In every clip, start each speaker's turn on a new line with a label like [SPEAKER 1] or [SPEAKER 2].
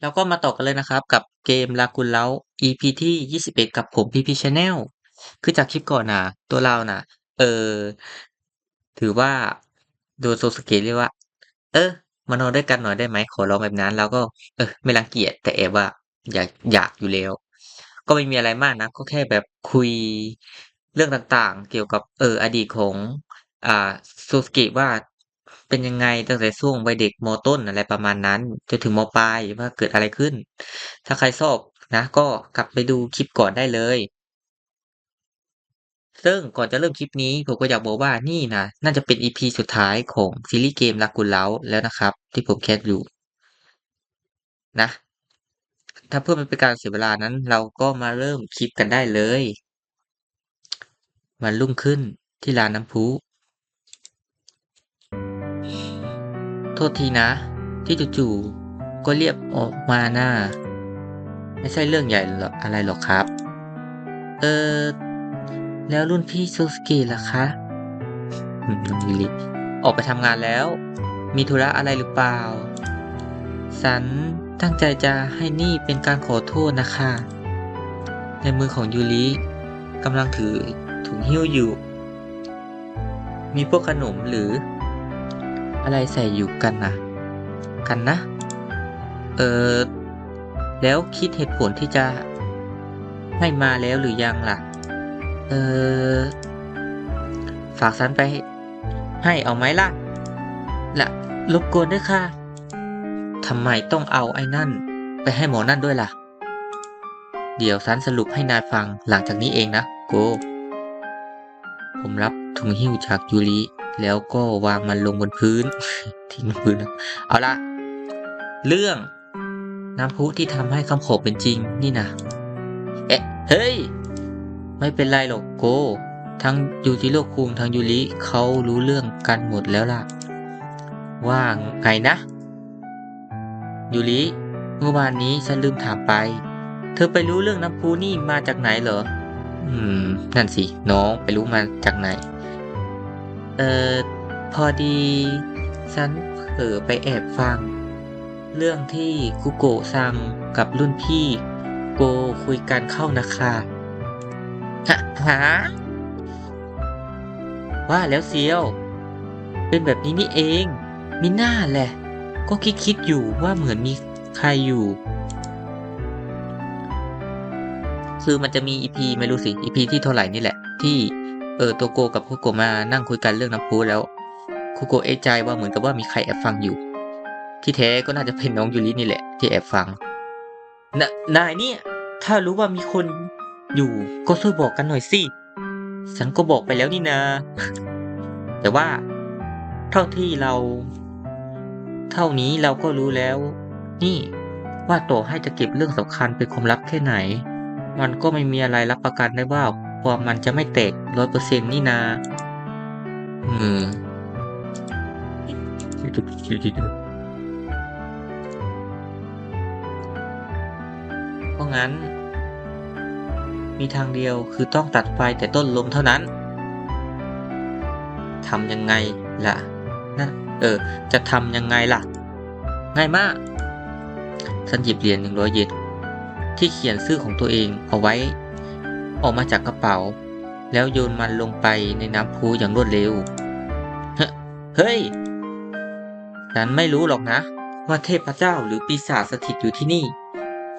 [SPEAKER 1] แล้วก็มาต่อกันเลยนะครับกับเกม Lagune Lounge EP ที่ 21 กับผม PP Channel คือจากคลิปก่อนนะตัวเราน่ะเออ ถือว่าโดน Sosuke เรียกว่า"เออ มานอนด้วยกันหน่อยได้ไหม?"ขอร้องแบบนั้นเราก็ เออ ไม่รังเกียจแต่แอบว่า อยากอยากอยู่แล้ว ก็ไม่มีอะไรมากนะ ก็แค่แบบคุยเรื่องต่างๆ เกี่ยวกับเอออดีตของ อ่า Sosuke ว่า เป็นยังไงตั้งแต่ช่วงวัยเด็กม.ต้นอะไรประมาณนั้นจนถึงม.ปลายว่าเกิดอะไรขึ้น ถ้าใครชอบนะ ก็กลับไปดูคลิปก่อนได้เลย ซึ่งก่อนจะเริ่มคลิปนี้ผมก็อยากบอกว่านี่นะน่าจะเป็น EP สุดท้ายของซีรีส์เกม Lagune Lounge แล้วนะครับ ที่ผมแคสอยู่นะถ้าเพื่อไม่เป็นการเสียเวลานั้น เราก็มาเริ่มคลิปกันได้เลย วันรุ่งขึ้นที่ลานน้ำพุ โทษทีนะ ที่จู่ๆก็เรียกออกมาหน่ะไม่ใช่เรื่องใหญ่หรออะไรหรอกครับ เออแล้วรุ่นพี่ Sosuke ล่ะคะ?อืมน้องยูริออกไปทำงานแล้ว มีธุระอะไรหรือเปล่า?ฉันตั้งใจจะให้นี่เป็นการขอโทษนะคะ ในมือของยูริกำลังถือถุงหิ้วอยู่ มีพวกขนมหรือ อะไรใส่อยู่กันนะกันนะ เออแล้วคิดเหตุผลที่จะให้มาแล้วหรือยังล่ะ?เออฝากฉันไปให้เอาไหมล่ะ?ละรบกวนด้วยค่ะทำไมต้องเอาไอ้นั่น ไปให้หมอนั่นด้วยล่ะ?เดี๋ยวฉันสรุปให้นายฟังหลังจากนี้เองนะโก ผมรับถุงหิ้วจากยูริ แล้วก็วางมันลงบนพื้น ทิ้งบนพื้น เอาละ เรื่องน้ำพุที่ทำให้คำขอเป็นจริงนี่นะ เอ๊ะ เฮ้ย ไม่เป็นไรหรอกโก ทั้งยูจิโร่คุงทั้งยูริเขารู้เรื่องกันหมดแล้วล่ะ ว่าไงนะ?ยูริเมื่อวานนี้ฉันลืมถามไป เธอไปรู้เรื่องน้ำพุนี่มาจากไหนเหรอ?อืม นั่นสิ น้องไปรู้มาจากไหน? เออพอดี ฉันเผลอไปแอบฟัง เรื่องที่คุโกะซังกับรุ่นพี่ โกคุยกันเข้านะค่ะหหาว่าแล้วเชียว เป็นแบบนี้นี่เอง มิน่าแหละ ก็คิดๆอยู่ว่าเหมือนมีใครอยู่ คือมันจะมี EP ไม่รู้สิ EP ที่เท่าไรนี่แหละ ที่ เอ่อตัวโกกับคุโกมานั่งคุยกันเรื่องน้ำพุแล้วคุโกเอะใจว่าเหมือนกับว่ามีใครแอบฟังอยู่ ที่แท้ก็น่าจะเป็นน้องยูรินี่แหละ ที่แอบฟังนนายเนี่ย ถ้ารู้ว่ามีคนอยู่ก็ช่วยบอกกันหน่อยสิฉันก็บอกไปแล้วนี่นาแต่ว่า เท่าที่เรา เท่านี้เราก็รู้แล้ว นี่ว่าต่อให้จะเก็บเรื่องสำคัญเป็นความลับแค่ไหน มันก็ไม่มีอะไรรับประกันได้ว่า ความมันจะไม่แตก100%นี่นาอืมเพราะงั้น มีทางเดียวคือต้องตัดไฟแต่ต้นลมเท่านั้นทำยังไงล่ะนะเออ จะทำยังไงล่ะ ง่ายมากฉันหยิบเหรียญ100เยนที่เขียนชื่อของตัวเองเอาไว้ ออกมาจากกระเป๋า แล้วโยนมันลงไปในน้ำพุอย่างรวดเร็ว เฮ้ย ฉันไม่รู้หรอกนะ ว่าเทพเจ้าหรือปีศาจสถิตอยู่ที่นี่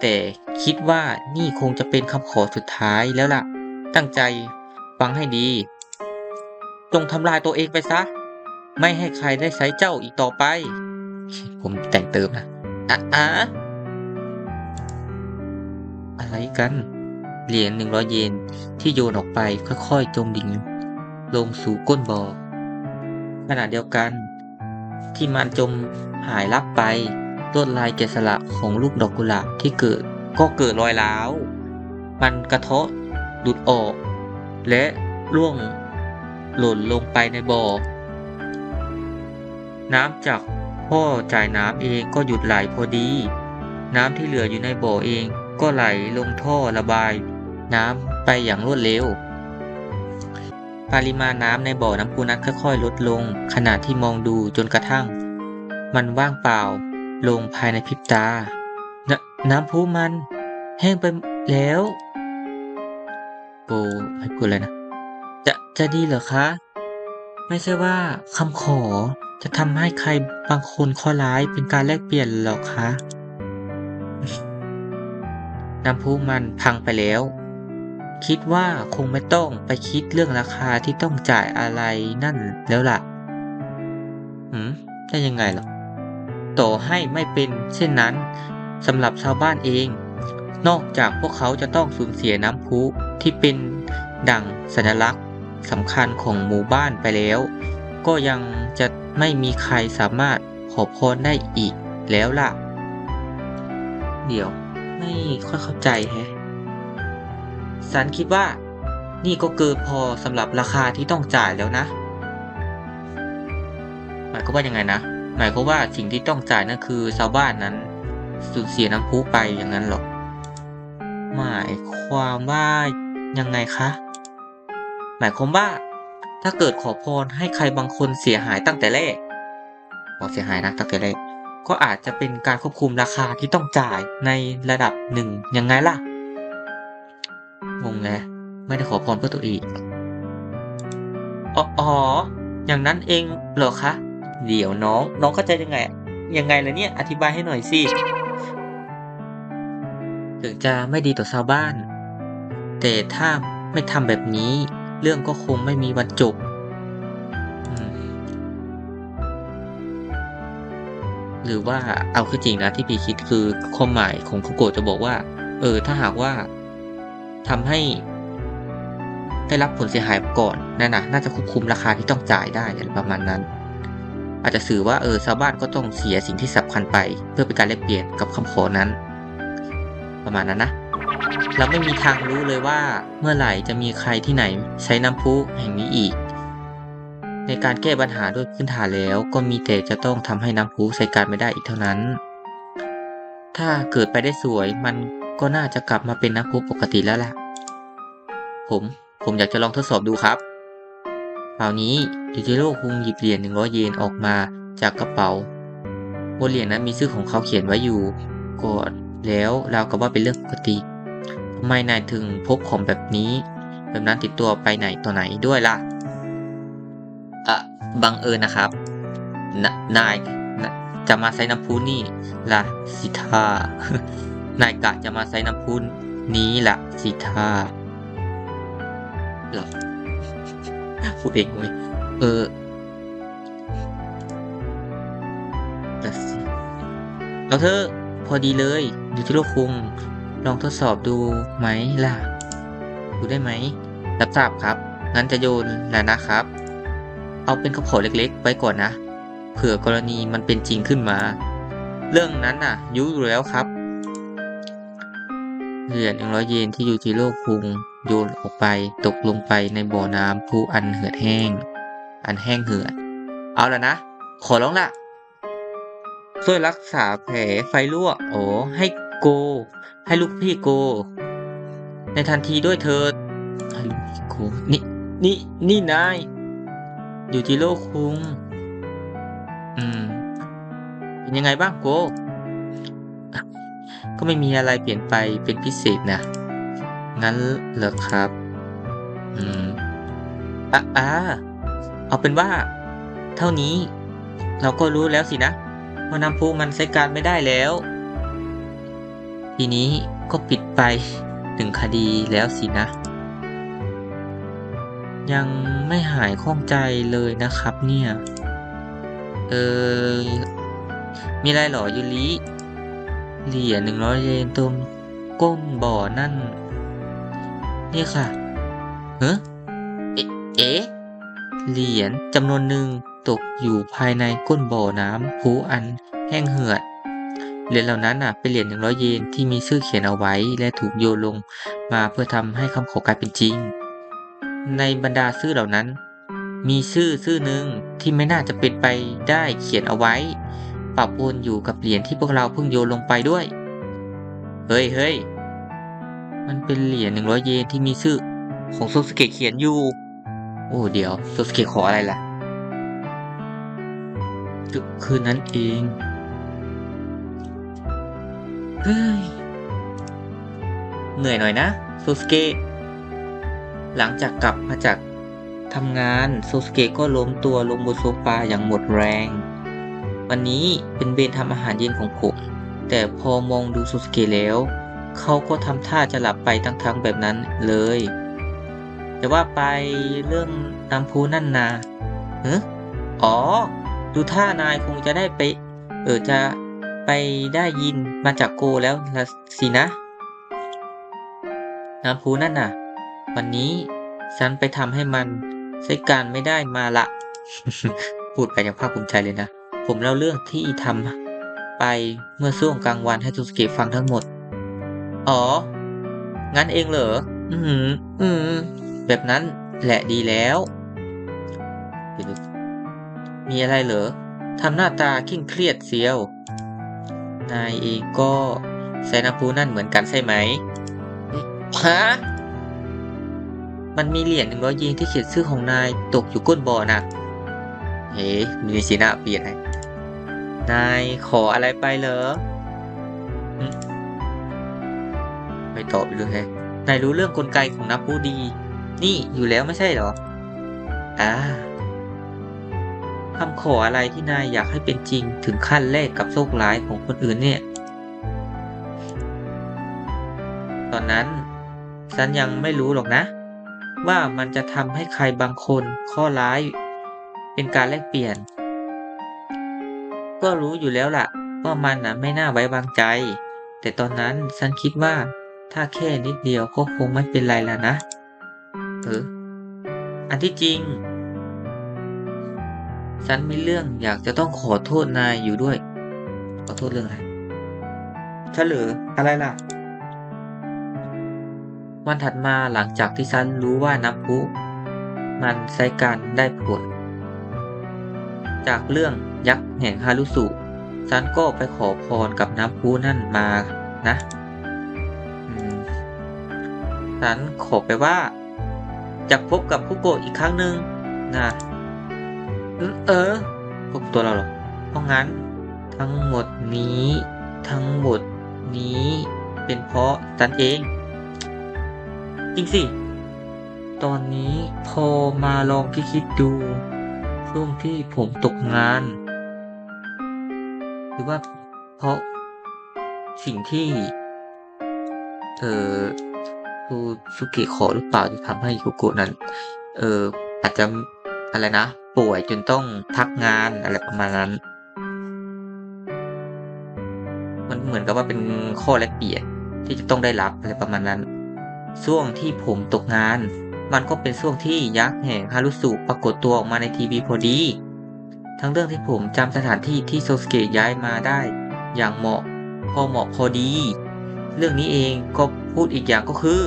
[SPEAKER 1] แต่คิดว่านี่คงจะเป็นคำขอสุดท้ายแล้วล่ะ ตั้งใจฟังให้ดี จงทำลายตัวเองไปเสียไม่ให้ใครได้ใช้เจ้าอีกต่อไป ผมแต่งเติมนะอะอาอะไรกัน เหรียญ100เยนที่โยนออกไปค่อยๆจมดิ่งลงสู่ก้นบ่อขณะเดียวกัน ที่มันจมหายลับไปลวดลายแกะสลักของลูกดอกกุหลาบที่เกิดก็เกิดรอยร้าว มันกระเทาะหลุดออก และร่วงหล่นลงไปในบ่อ น้ำจากท่อจ่ายน้ำเองก็หยุดไหลพอดี น้ำที่เหลืออยู่ในบ่อเองก็ไหลลงท่อระบาย น้ำไปอย่างรวดเร็ว ปริมาณน้ำในบ่อน้ำพุนั้นค่อยๆ ลดลง ขณะที่มองดูจนกระทั่ง มันว่างเปล่า ลงภายในพริบตานน้ำพุมัน แห้งไปแล้วโกให้พูดเลยนะ จะจะดีเหรอคะ ไม่ใช่ว่าคำขอจะทำให้ใครบางคนข้อร้ายเป็นการแลกเปลี่ยนหรอกคะ น้ำพุมันพังไปแล้ว คิดว่าคงไม่ต้องไปคิดเรื่องราคาที่ต้องจ่ายอะไรนั่นแล้วล่ะ หืมได้ยังไงล่ะต่อให้ไม่เป็นเช่นนั้นสำหรับชาวบ้านเอง นอกจากพวกเขาจะต้องสูญเสียน้ำพุที่เป็นดั่งสัญลักษณ์สำคัญของหมู่บ้านไปแล้ว ก็ยังจะไม่มีใครสามารถขอพรได้อีกแล้วล่ะ เดี๋ยวไม่ค่อยเข้าใจแฮะ สันคิดว่า นี่ก็เกินพอสำหรับราคาที่ต้องจ่ายแล้วนะ หมายความว่ายังไงนะ หมายความว่าสิ่งที่ต้องจ่ายนั่นคือชาวบ้านนั้น สูญเสียน้ำพุไปอย่างนั้นหรอหมายความว่ายังไงคะ หมายความว่า ถ้าเกิดขอพรให้ใครบางคนเสียหายตั้งแต่แรกบอกเสียหายนะตั้งแต่แรกก็อาจจะเป็นการควบคุมราคาที่ต้องจ่ายในระดับหนึ่งยังไงล่ะ งงเลยไม่ได้ขอพรเพื่อตัวเองอ๋อ อย่างนั้นเองเหรอคะ เดี๋ยวน้อง น้องเข้าใจยังไง ยังไงล่ะเนี่ย อธิบายให้หน่อยสิ ถึงจะไม่ดีต่อชาวบ้าน แต่ถ้าไม่ทำแบบนี้ เรื่องก็คงไม่มีวันจบ หรือว่าเอาคือจริงนะที่พี่คิดคือความหมายของคุโกะจะบอกว่า เออ ถ้าหากว่า ทำให้ ได้รับผลเสียหายก่อนนั่นนะน่าจะควบคุมราคาที่ต้องจ่ายได้อะไรประมาณนั้น อาจจะสื่อว่าเออชาวบ้านก็ต้องเสียสิ่งที่สำคัญไป เพื่อเป็นการแลกเปลี่ยนกับคำขอนั้น ประมาณนั้นนะ เราไม่มีทางรู้เลยว่าเมื่อไหร่จะมีใครที่ไหนใช้น้ำพุแห่งนี้อีกในการแก้ปัญหาด้วยพื้นฐานแล้วก็มีแต่จะต้องทำให้น้ำพุใช้การไม่ได้อีกเท่านั้น ถ้าเกิดไปได้สวยมันก็น่าจะกลับมาเป็นน้ำพุปกติแล้วแหละ ผม ผมอยากจะลองทดสอบดูครับคราวนี้ยูจิโร่คุงหยิบเหรียญหนึ่งร้อยเยนออกมาจากกระเป๋าบนเหรียญนั้นมีชื่อของเขาเขียนไว้อยู่ก่อนแล้วเราก็ว่าเป็นเรื่องปกติทำไมนายถึงพกของแบบนี้ แบบนั้นติดตัวไปไหนต่อไหนด้วยล่ะอะบังเอิญนะครับนนายนจะมาใช้น้ำพุนี่ล่ะสิทานายกะจะมาใช้น้ำพุนี้ล่ะสิทา หรอพูดเองเว้ยเออแต่สิเอาเธอพอดีเลยอยู่ที่โลกคุง ลองทดสอบดูไหมล่ะ ดูได้ไหมรับทราบครับ งั้นจะโยนแล้วนะครับ เอาเป็นข้อขอเล็กๆ ไว้ก่อนนะ เผื่อกรณีมันเป็นจริงขึ้นมา เรื่องนั้นน่ะ ยุอยู่แล้วครับ เหรียญหนึ่งร้อยเยนที่ยูจิโร่คุง โยนออกไปตกลงไปในบ่อน้ำผู้อันเหือดแห้ง อันแห้งเหือด เอาละนะ ขอร้องละช่วยรักษาแผลไฟลวโอ้ให้โก ให้ลูกพี่โก ในทันทีด้วยเถิดให้ลูกพี่โกนี่นี่นี่นายอยูจิโร่คุงอืม เป็นยังไงบ้างโก ก็ไม่มีอะไรเปลี่ยนไปเป็นพิเศษนะ งั้นเหรอครับ อืมอะอ่าเอาเป็นว่า เท่านี้ เราก็รู้แล้วสินะว่าน้ำพุมันใช้การไม่ได้แล้ว ทีนี้ก็ปิดไปถึงคดีแล้วสินะ ยังไม่หายข้องใจเลยนะครับเนี่ย เออ มีอะไรหรอยูริเหรียญหนึ่งร้อยเยนตรงก้นบ่อนั่น นี่ค่ะเฮ้เอ๊ะเอ๊ะเหรียญจำนวนหนึ่งตกอยู่ภายในก้นบ่อน้ำพุอันแห้งเหือด เหรียญเหล่านั้นน่ะเป็นเหรียญหนึ่งร้อยเยนที่มีชื่อเขียนเอาไว้และถูกโยนลงมาเพื่อทำให้คำขอกลายเป็นจริง ในบรรดาชื่อเหล่านั้น มีชื่อชื่อหนึ่งที่ไม่น่าจะเป็นไปได้เขียนเอาไว้ปะปนอยู่กับเหรียญที่พวกเราเพิ่งโยนลงไปด้วย เฮ้ยเฮ้ย มันเป็นเหรียญหนึ่งร้อยเยนที่มีชื่อของโซสเกะเขียนอยู่ โอ้เดี๋ยวโซสเกะขออะไรล่ะ คือนนั้นเองเฮ้ยเหนื่อยหน่อยนะโซสเกะหลังจากกลับมาจากทำงานโซสเกะก็ล้มตัวลงบนโซฟาอย่างหมดแรง วันนี้เป็นเบนทำอาหารเย็นของผม แต่พอมองดูโซสเกะแล้ว เขาก็ทำท่าจะหลับไปทั้งๆแบบนั้นเลย แต่ว่าไปเรื่องน้ำพุนั่นนาเฮ้อ๋อ ดูท่านายคงจะได้ไป เออจะไปได้ยินมาจากโกแล้วละสินะ น้ำพุนั่นน่ะ วันนี้ฉันไปทำให้มันใช้การไม่ได้มาละ พูดไปอย่างภาคภูมิใจเลยนะ ผมเล่าเรื่องที่ทำไปเมื่อช่วงกลางวันให้ซูสเกฟังทั้งหมด อ๋อ งั้นเองเหรอ อืมอืม แบบนั้นแหละดีแล้ว มีอะไรเหรอ ทำหน้าตาเคร่งเครียดเสียว นายเองก็ใส่น้ำพุนั่นเหมือนกันใช่ไหมฮะมันมีเหรียญหนึ่งร้อยเยนที่เขียนชื่อของนายตกอยู่ก้นบ่อนะเฮ้มีสีหน้าเปลี่ยนไงนายขออะไรไปเหรอ ไม่ตอบเลยนายรู้เรื่องกลไกของน้ำพุดี นี่อยู่แล้วไม่ใช่เหรอ อ่าคำขออะไรที่นายอยากให้เป็นจริงถึงขั้นแลกกับโชคร้ายของคนอื่นเนี่ย ตอนนั้น ฉันยังไม่รู้หรอกนะ ว่ามันจะทำให้ใครบางคนข้อร้าย เป็นการแลกเปลี่ยน ก็รู้อยู่แล้วล่ะ ว่ามันน่ะไม่น่าไว้วางใจ แต่ตอนนั้นฉันคิดว่า ถ้าแค่นิดเดียวก็คงไม่เป็นไรแล้วนะ เออ อันที่จริง ฉันมีเรื่องอยากจะต้องขอโทษนายอยู่ด้วย ขอโทษเรื่องอะไรเฉลออะไรล่ะ วันถัดมาหลังจากที่ฉันรู้ว่าน้ำพุ มันใช้การได้ผล จากเรื่องยักษ์แห่งฮารุสุ ฉันก็ไปขอพรกับน้ำพุนั่นมานะ ฉันขอไปว่าจะพบกับคุโกะอีกครั้งหนึ่งนะเออพบตัวเราเหรอเพราะงั้น ทั้งหมดนี้ ทั้งหมดนี้เป็นเพราะฉันเอง จริงสิ ตอนนี้พอมาลองคิดคิดดูช่วงที่ผมตกงาน หรือว่าเพราะสิ่งที่ เออ ซูซูเกะขอหรือเปล่าที่ทำให้คุโกะนั้น เอออาจจะอะไรนะ ป่วยจนต้องพักงานอะไรประมาณนั้น มันเหมือนกับว่าเป็นข้อแลกเปลี่ยนที่จะต้องได้รับอะไรประมาณนั้นช่วงที่ผมตกงาน มันก็เป็นช่วงที่ยักษ์แห่งฮารุสุปรากฏตัวออกมาในทีวีพอดี ทั้งเรื่องที่ผมจำสถานที่ที่โซสเกะย้ายมาได้ อย่างเหมาะพอเหมาะพอดี เรื่องนี้เองก็ พูดอีกอย่างก็คือ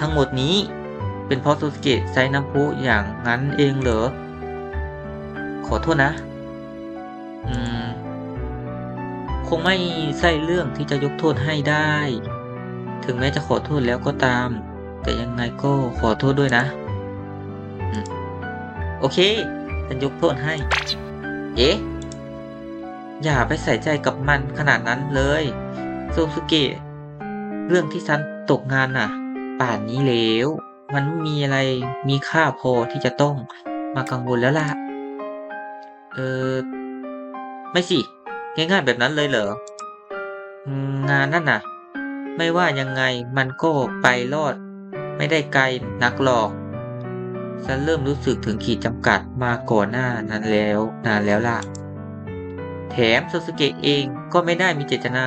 [SPEAKER 1] ทั้งหมดนี้เป็นเพราะโซสเกะใช้น้ำพุอย่างนั้นเองเหรอ ขอโทษนะ อืม คงไม่ใช่เรื่องที่จะยกโทษให้ได้ ถึงแม้จะขอโทษแล้วก็ตาม แต่ยังไงก็ขอโทษด้วยนะ โอเคฉันยกโทษให้ เอ๊ะ อย่าไปใส่ใจกับมันขนาดนั้นเลย โซซุเกะ รื่องที่ฉันตกงานน่ะ ป่านนี้แล้ว มันไม่มีอะไรมีค่าพอที่จะต้องมากังวลแล้วล่ะ เออ ไม่สิ ง่ายๆแบบนั้นเลยเหรอ งานนั่นน่ะ ไม่ว่ายังไงมันก็ไปรอด ไม่ได้ไกลนักหรอก ฉันเริ่มรู้สึกถึงขีดจำกัดมาก่อนหน้านั้นแล้ว นานแล้วล่ะ แถมโซสเกะเองก็ไม่ได้มีเจตนา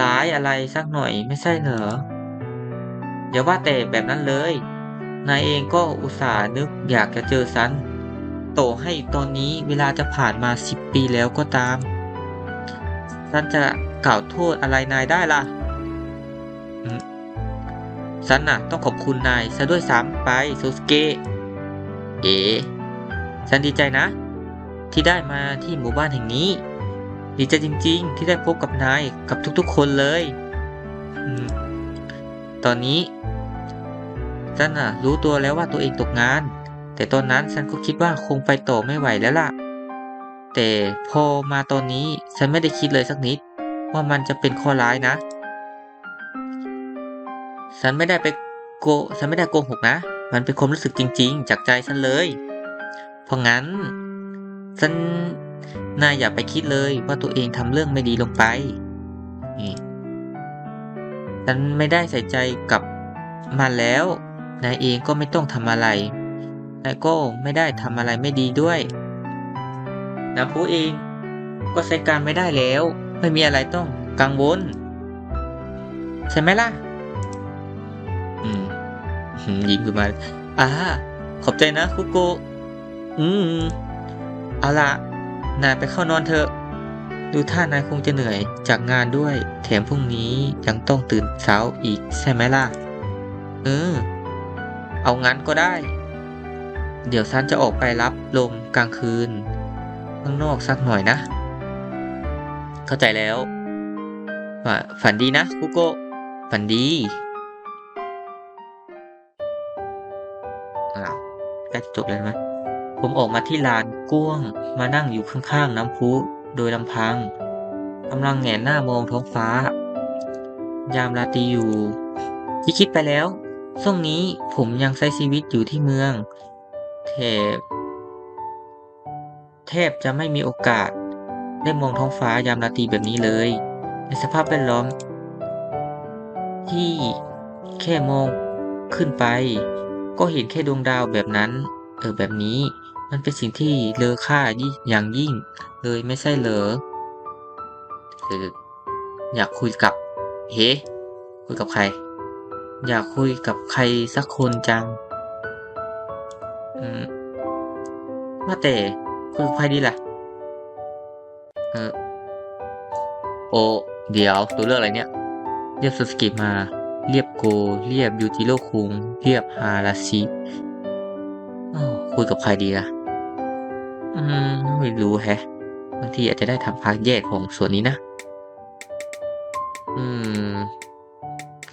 [SPEAKER 1] ร้ายอะไรสักหน่อยไม่ใช่เหรออย่าว่าแต่แบบนั้นเลย นายเองก็อุตส่าห์นึกอยากจะเจอฉันโตให้ตอนนี้เวลาจะผ่านมาสิบปีแล้วก็ตามฉันจะกล่าวโทษอะไรนายได้ล่ะอืมฉันน่ะต้องขอบคุณนายซะด้วยซ้ำไปโซสเกะเอ๋ฉันดีใจนะ ที่ได้มาที่หมู่บ้านแห่งนี้ ดีใจจริง ๆ ที่ได้พบกับนายกับทุกๆ คนเลยอตอนนี้ฉันน่ะรู้ตัวแล้วว่าตัวเองตกงาน แต่ตอนนั้นฉันก็คิดว่าคงไปต่อไม่ไหวแล้วล่ะ แต่พอมาตอนนี้ฉันไม่ได้คิดเลยสักนิด ว่ามันจะเป็นข้อร้ายนะ ฉันไม่ได้ไปโกฉันไม่ได้โกหกนะ มันเป็นความรู้สึกจริง ๆ จากใจฉันเลย เพราะงั้นฉัน นายอย่าไปคิดเลยว่าตัวเองทำเรื่องไม่ดีลงไปนี่ฉันไม่ได้ใส่ใจกับมันแล้ว นายเองก็ไม่ต้องทำอะไร นายก็ไม่ได้ทำอะไรไม่ดีด้วยน้ำพุเองก็ใช้การไม่ได้แล้ว ไม่มีอะไรต้องกังวลใช่ไหมล่ะ อืมยิ้มขึ้นมาอ่าขอบใจนะคุโก อืม เอาละ นายไปเข้านอนเถอะ ดูท่านายคงจะเหนื่อยจากงานด้วย แถมพรุ่งนี้ยังต้องตื่นเช้าอีกใช่ไหมล่ะ เออ เอางั้นก็ได้ เดี๋ยวฉันจะออกไปรับลมกลางคืน ข้างนอกสักหน่อยนะ เข้าใจแล้ว ฝันดีนะคุโกฝันดีอ้าใกล้จะจบแล้วไหม ผมออกมาที่ลานกว้างมานั่งอยู่ข้างๆน้ำพุโดยลำพังกำลังแหงนหน้ามองท้องฟ้า ยามราตรีอยู่ที่คิดไปแล้วช่วงนี้ผมยังใช้ชีวิตอยู่ที่เมืองแถบแทบจะไม่มีโอกาส ได้มองท้องฟ้ายามราตรีแบบนี้เลย ในสภาพแวดล้อม ที่แค่มองขึ้นไป ก็เห็นแค่ดวงดาวแบบนั้น เออแบบนี้ มันเป็นสิ่งที่เลอค่าอย่างยิ่งเลยไม่ใช่เหรอเอออยากคุยกับเฮ้คุยกับใคร อยากคุยกับใครสักคนจังมาแต่คุยกับใครดีล่ะเออโอ เดี๋ยวตัวเลือกอะไรเนี่ย เรียบสุสกิมา เรียบโก เรียบยูจิโร่คุง เรียบฮาราชิอ้คุยกับใครดีล่ะ อืมไม่รู้แฮะ บางทีอาจจะได้ทำพาร์ทแยกของส่วนนี้นะ อืม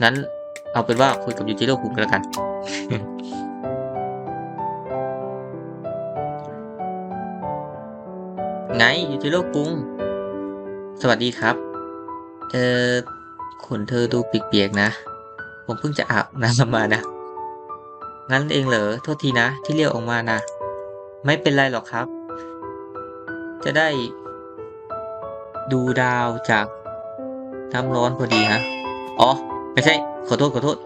[SPEAKER 1] งั้น เอาเป็นว่าคุยกับยูจิโร่คุงกันแล้วกัน ไงยูจิโร่คุง สวัสดีครับ เออขนเธอดูเปียกๆนะ ผมเพิ่งจะอาบน้ำมานะ งั้นเองเหรอ โทษทีนะ ที่เรียกออกมานะ ไม่เป็นไรหรอกครับ จะได้ดูดาวจากน้ำร้อนพอดีฮะ อ๋อ ไม่ใช่ ขอโทษ ขอโทษ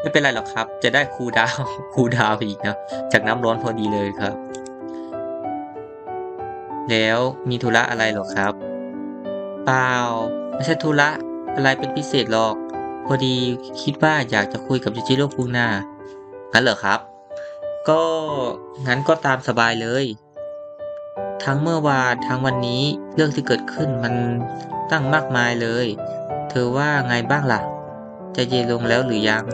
[SPEAKER 1] ไม่เป็นไรหรอกครับ จะได้คูดาวคูดาวอีกนะ จากน้ำร้อนพอดีเลยครับ แล้วมีธุระอะไรหรอครับ เปล่า ไม่ใช่ธุระอะไรเป็นพิเศษหรอก พอดีคิดว่าอยากจะคุยกับยูจิโร่คุงนางั้นเหรอครับ ก็งั้นก็ตามสบายเลย ทั้งเมื่อวานทั้งวันนี้เรื่องที่เกิดขึ้นมันตั้งมากมายเลย เธอว่าไงบ้างล่ะ จะเย็นลงแล้วหรือยัง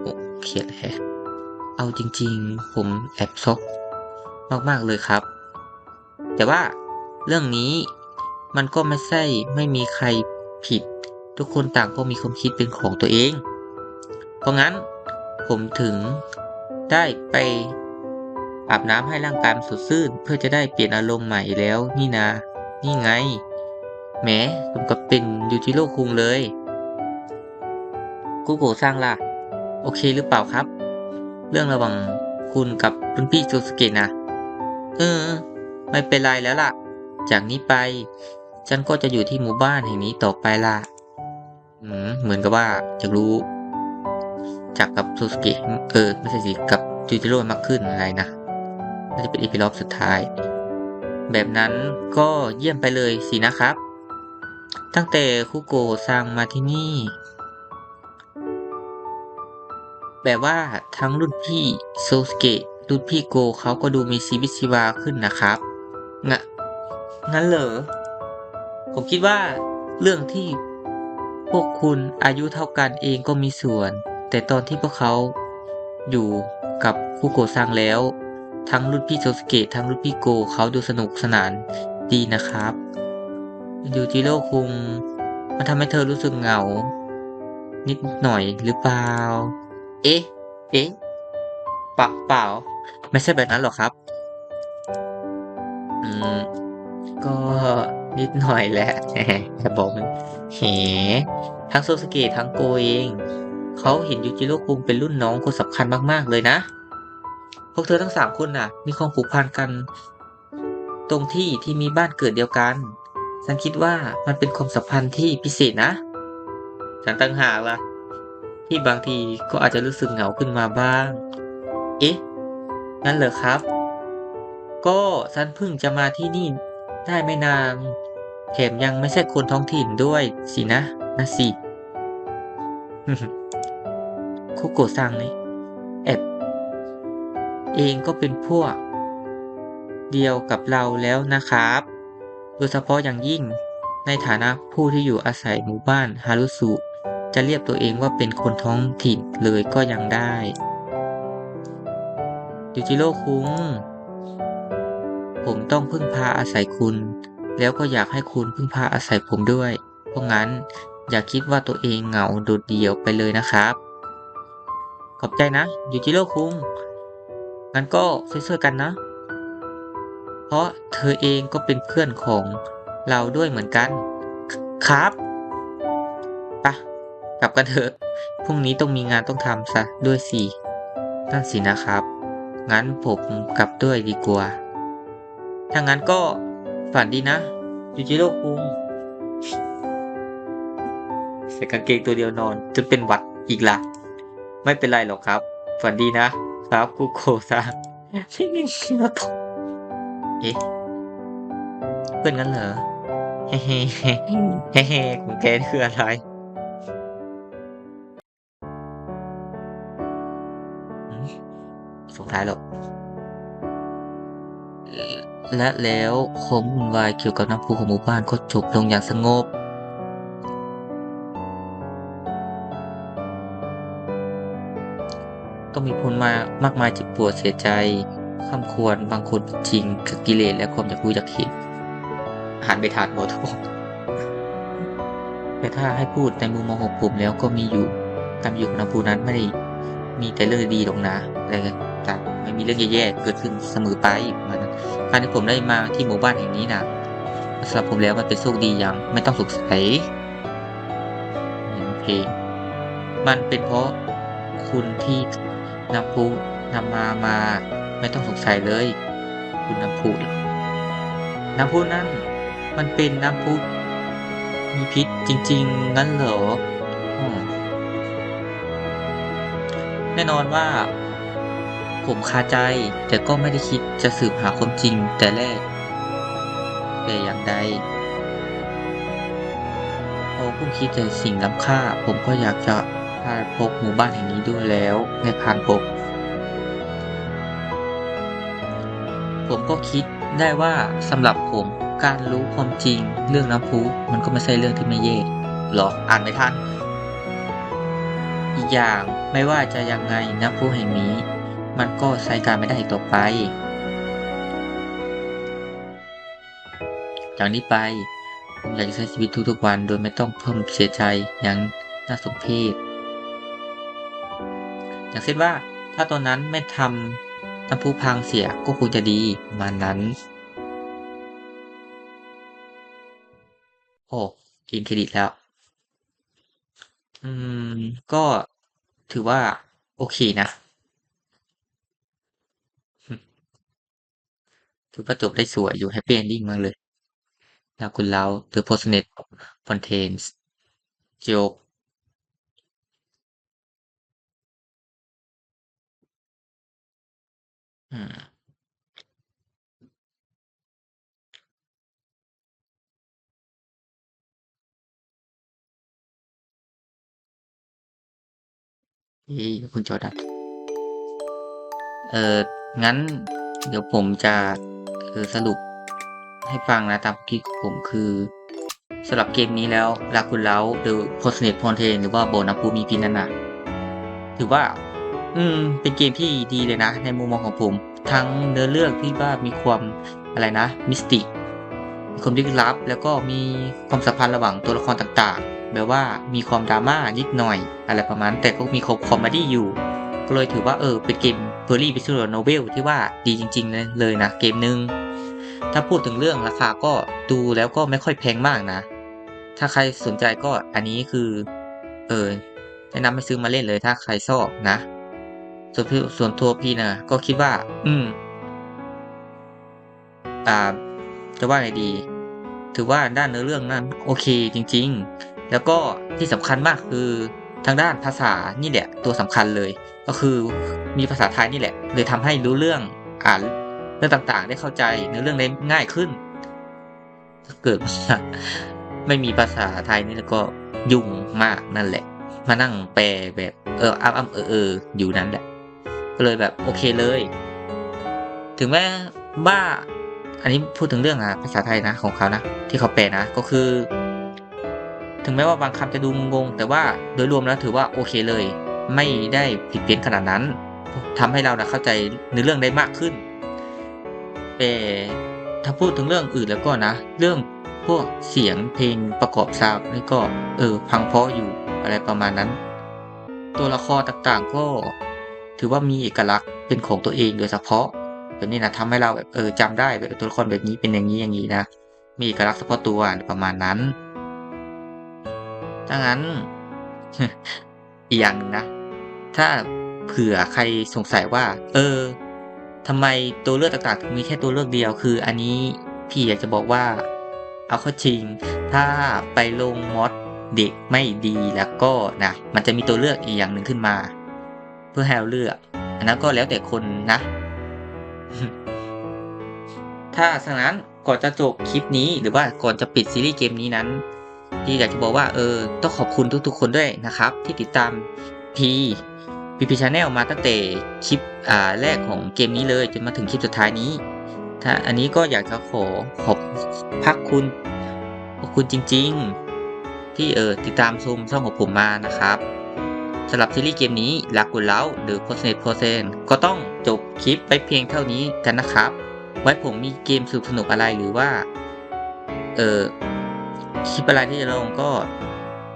[SPEAKER 1] โอ้เขียนแฮะเอาจริงๆ ผมแอบซกมากๆเลยครับ แต่ว่าเรื่องนี้มันก็ไม่ใช่ไม่มีใครผิด ทุกคนต่างก็มีความคิดเป็นของตัวเอง เพราะงั้นผมถึงได้ไป อาบน้ำให้ร่างกายมันสดชื่นเพื่อจะได้เปลี่ยนอารมณ์ใหม่แล้ว นี่นานี่ไงแหมสมกับเป็นยูจิโร่คุงเลยกูโกสร้างล่ะ โอเคหรือเปล่าครับ เรื่องระหว่างคุณกับรุ่นพี่ซูสเกะนะเออ ไม่เป็นไรแล้วล่ะ จากนี้ไป ฉันก็จะอยู่ที่หมู่บ้านแห่งนี้ต่อไปล่ะอืมเหมือนกับว่าจะรู้ จากกับซูสเกะเออไม่ใช่สิกับจูจิโร่มากขึ้นอะไรนะ น่าจะเป็นอีพิล็อกสุดท้าย แบบนั้นก็เยี่ยมไปเลยสินะครับ ตั้งแต่คุโกะซังมาที่นี่ แบบว่าทั้งรุ่นพี่โซสเกะรุ่นพี่โกเขาก็ดูมีชีวิตชีวาขึ้นนะครับงะงั้นเหรอ ผมคิดว่าเรื่องที่พวกคุณอายุเท่ากันเองก็มีส่วน แต่ตอนที่พวกเขาอยู่กับคุโกะซังแล้ว ทั้งรุ่นพี่โซสเกะทั้งรุ่นพี่โกเขาดูสนุกสนานดีนะครับยูจิโร่คุงมันทำให้เธอรู้สึกเหงา นิดหน่อยหรือเปล่า เอ๊ะ เอ๊ะเปล่าเปล่า ไม่ใช่แบบนั้นหรอกครับ อืม ก็นิดหน่อยแหละแต่บอกมันแหทั้งโซสเกะทั้งโกเอง เขาเห็นยูจิโร่คุงเป็นรุ่นน้องคนสำคัญมาก ๆ เลยนะ พวกเธอทั้งสามคนน่ะ มีความผูกพันกัน ตรงที่ที่มีบ้านเกิดเดียวกัน ฉันคิดว่ามันเป็นความสัมพันธ์ที่พิเศษนะ ฉันตั้งหากล่ะ ที่บางทีก็อาจจะรู้สึกเหงาขึ้นมาบ้าง เอ๊ะนั่นเหรอครับ ก็ฉันเพิ่งจะมาที่นี่ได้ไม่นานแถมยังไม่ใช่คนท้องถิ่นด้วยสินะนะสิคุโกะซังนี่แอบ เองก็เป็นพวก เดียวกับเราแล้วนะครับ โดยเฉพาะอย่างยิ่งในฐานะผู้ที่อยู่อาศัยหมู่บ้านฮารุสุ จะเรียกตัวเองว่าเป็นคนท้องถิ่นเลยก็ยังได้ยูจิโร่คุงผมต้องพึ่งพาอาศัยคุณ แล้วก็อยากให้คุณพึ่งพาอาศัยผมด้วย เพราะงั้นอย่าคิดว่าตัวเองเหงาโดดเดี่ยวไปเลยนะครับ ขอบใจนะยูจิโร่คุง งั้นก็ช่วยๆกันนะ เพราะเธอเองก็เป็นเพื่อนของเราด้วยเหมือนกัน ครับปะกลับกันเถอะ พรุ่งนี้ต้องมีงานต้องทำซะด้วยสิ นั่นสินะครับ งั้นผมกลับด้วยดีกว่า ถ้างั้นก็ฝันดีนะยูจิโร่คุงใส่กางเกงตัวเดียวนอนจนเป็นหวัดอีกละ ไม่เป็นไรหรอกครับ ฝันดีนะ ครับคุโกะซังไม่มีคิโนโตะเอ๊ะเพื่อนกันเหรอเฮ้เฮ้เฮ้เฮ้เฮ้ของแกนี่คืออะไรอืมสงท้ายหรอกและแล้วความวุ่นวายเกี่ยวกับน้ำพุของหมู่บ้านก็จบลงอย่างสงบ ต้องมีผลมามากมายเจ็บปวดเสียใจข้ามควรบางคนจริงคือกิเลสและความอยากรู้อยากเห็นหารไปทานหมดทุกแต่ถ้าให้พูดในมุมมองของผมแล้วก็มีอยู่การอยู่กับน้ำพุนั้นไม่ได้มีแต่เรื่องดีๆหรอกนะอะไรต่างไม่มีเรื่องแย่ๆเกิดขึ้นเสมอไปประมาณนั้นการที่ผมได้มาที่หมู่บ้านแห่งนี้นะสำหรับผมแล้วมันเป็นโชคดีอย่างไม่ต้องสงสัยเหมือนเพลงมันเป็นเพราะคุณที่ นำพุนำมามา ไม่ต้องสงสัยเลย คุณน้ำพุน้ำพุนั่น มันเป็นน้ำพุมีพิษจริง ๆ งั้นเหรอแน่นอนว่า ผมคาใจแต่ก็ไม่ได้คิดจะสืบหาความจริงแต่แรก แต่อย่างใดพอผมคิดแต่สิ่งล้ำค่า ผมก็อยากจะ พาพบหมู่บ้านแห่งนี้ด้วยแล้วในพานพบผมก็คิดได้ว่าสำหรับผมการรู้ความจริงเรื่องน้ำพุมันก็ไม่ใช่เรื่องที่ไม่แย่หรออ่านไม่ทันอีกอย่างไม่ว่าจะยังไงน้ำพุแห่งนี้ มันก็ใช้การไม่ได้อีกต่อไป จากนี้ไปผมอยากจะใช้ชีวิตทุกๆวันโดยไม่ต้องเพิ่มเสียใจอย่างน่าสมเพช อย่างเช่นว่า ถ้าตอนนั้นไม่ทำน้ำพุพังเสียก็คงจะดีประมาณนั้น โอ้ กินเครดิตแล้ว อืม ก็ถือว่า โอเคนะถือว่าจบได้สวยอยู่แฮปปี้เอนดิ้งมากเลย แล้วคุณเรา The Postnet Fontaines จบ อืมเอ้ยคุณจอดันเอองั้น เดี๋ยวผมจะเออสรุปให้ฟังนะตามที่ผมคือสำหรับเกมนี้แล้วลาคุณเล้า The Postnet Fontaine หรือว่าโบนัปูมีพินั่นน่ะถือว่า อืม เป็นเกมที่ดีเลยนะ ในมุมมองของผม ทั้งเนื้อเรื่องที่ว่ามีความอะไรนะ มิสติกมีความลึกลับ แล้วก็มีความสัมพันธ์ระหว่างตัวละครต่างๆ แบบว่ามีความดราม่านิดหน่อย อะไรประมาณ แต่ก็มีคอมเมดี้อยู่ ก็เลยถือว่าเออเป็นเกม p e r r y v i s u a l Novel ที่ว่าดีจริง ๆ เลยนะเกมหนึ่งถ้าพูดถึงเรื่องราคาก็ดูแล้วก็ไม่ค่อยแพงมากนะ ถ้าใครสนใจก็อันนี้คือ เออแนะนำให้ซื้อมาเล่นเลยถ้าใครชอบนะ ส่วนพี่ส่วนตัวพี่นะก็คิดว่า อืม อ่า จะว่าไงดี ถือว่าด้านเนื้อเรื่องนั้น โอเคจริง ๆ แล้วก็ที่สำคัญมากคือทางด้านภาษานี่แหละ ตัวสำคัญเลย ก็คือมีภาษาไทยนี่แหละ เลยทำให้รู้เรื่องอ่านเรื่องต่างๆ ได้เข้าใจเนื้อเรื่องได้ง่ายขึ้นถ้าเกิดว่าไม่มีภาษาไทยนี่แล้วก็ยุ่งมากนั่นแหละ มานั่งแปลแบบเอออ้ำๆเออเอออยู่นั้นแหละ ก็เลยแบบโอเคเลย ถึงแม้ว่าอันนี้พูดถึงเรื่องอะภาษาไทยนะของเขานะที่เขาแปลนะก็คือ ถึงแม้ว่าบางคำจะดูงงแต่ว่าโดยรวมแล้วถือว่าโอเคเลย ไม่ได้ผิดเพี้ยนขนาดนั้นทำให้เรานะเข้าใจในเรื่องได้มากขึ้นแต่ถ้าพูดถึงเรื่องอื่นแล้วก็นะ เรื่องพวกเสียงเพลงประกอบซาวด์นี่ก็เออพังเพาะอยู่อะไรประมาณนั้น ตัวละครต่างๆก็ ถือว่ามีเอกลักษณ์เป็นของตัวเองโดยเฉพาะแบบนี้นะทำให้เราแบบเออจำได้แบบตัวละครแบบนี้เป็นอย่างนี้อย่างนี้นะ มีเอกลักษณ์เฉพาะตัวประมาณนั้นดังนั้นอีกอย่างหนึ่งนะ ถ้าเผื่อใครสงสัยว่า เออทำไมตัวเลือกต่างๆถึงมีแค่ตัวเลือกเดียว คือ อันนี้พี่อยากจะบอกว่า เอาเข้าจริง ถ้าไปลงมอดเด็กไม่ดีแล้วก็นะมันจะมีตัวเลือกอีกอย่างหนึ่งขึ้นมา เพื่อให้เราเลือก อันนั้นก็แล้วแต่คนนะ ถ้าฉะนั้นก่อนจะจบคลิปนี้หรือว่าก่อนจะปิดซีรีส์เกมนี้นั้นพี่อยากจะบอกว่าเออต้องขอบคุณทุกๆ คนด้วยนะครับ ที่ติดตามพีพีพีชาแนลมาตั้งแต่คลิปอ่าแรกของเกมนี้เลยจนมาถึงคลิปสุดท้ายนี้ ถ้าอันนี้ก็อยากจะขอขอบพักคุณขอบคุณจริง ๆ ที่เออติดตามชมช่องของผมมานะครับ สำหรับซีรีส์เกมนี้ลักกุลเล้าหรือ p o s t p o s e n ก็ต้องจบคลิปไปเพียงเท่านี้กันนะครับ ไว้ผมมีเกมสนุกสนุกอะไรหรือว่า เออคลิปอะไรที่จะลงก็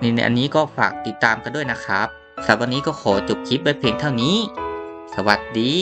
[SPEAKER 1] ในอันนี้ก็ฝากติดตามกันด้วยนะครับสำหรับวันนี้ก็ขอจบคลิปไปเพียงเท่านี้ สวัสดี